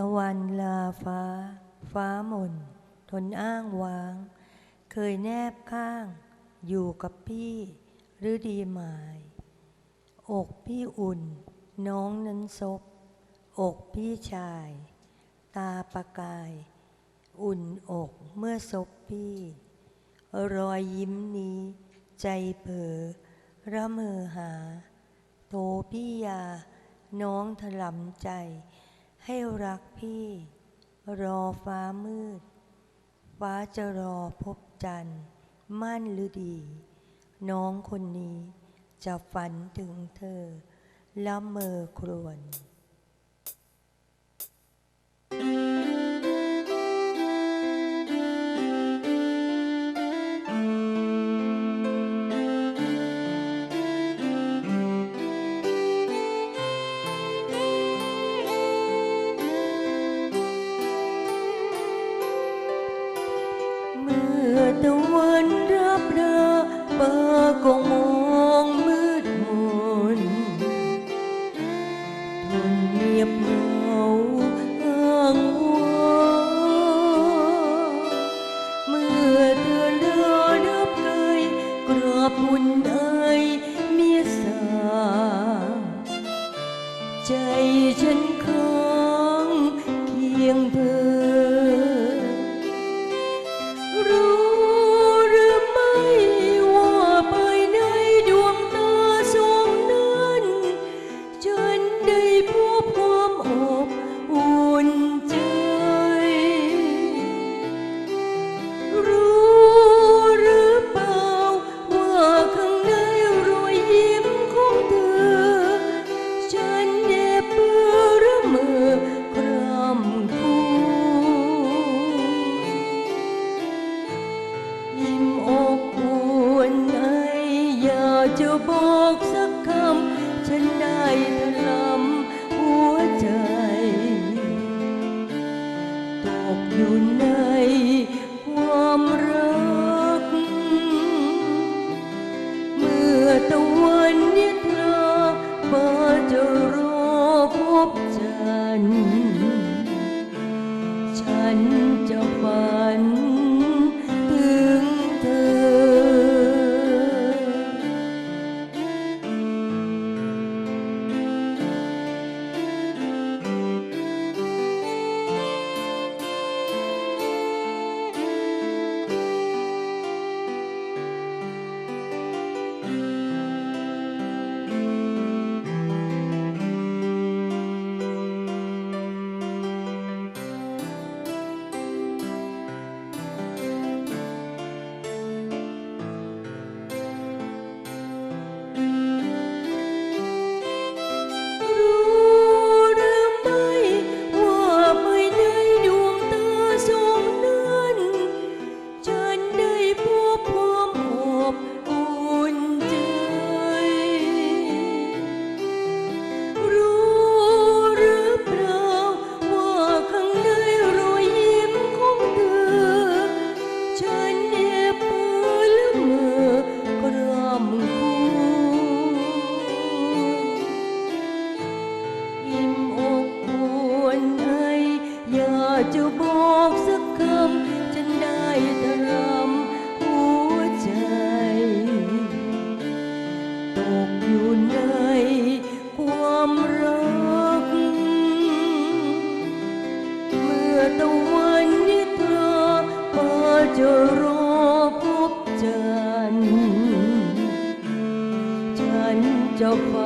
ตะวันลาฟ้า ฟ้าหม่น ทนอ้างว้าง เคยแนบข้าง อยู่กับพี่หรือดีหมาย อกพี่อุ่น น้องนั้นซบ อกพี่ชาย ตาประกาย อุ่นอกเมื่อซบพี่ รอยยิ้มนี้ ใจเผลอระเมอหา โทพี่ยา น้องถลำใจ ให้รักพี่ รอฟ้ามืด ฟ้าจะรอพบจันทร์ มั่นหรือดี น้องคนนี้จะฝันถึงเธอละเมอครวญ บหุ่นไอเมียสาใจฉัน จะบอกสักคำ ฉันได้ถลำหัวใจ ตกอยู่ใน จะบอกสักคำฉันได้ถลำหัวใจ ตกอยู่ในความรัก เมื่อตะวันนิทราฟ้าจะรอพบจัน ฉันจะฝั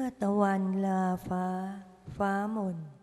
อตะวันลาฟ้า ฟ้าหม่น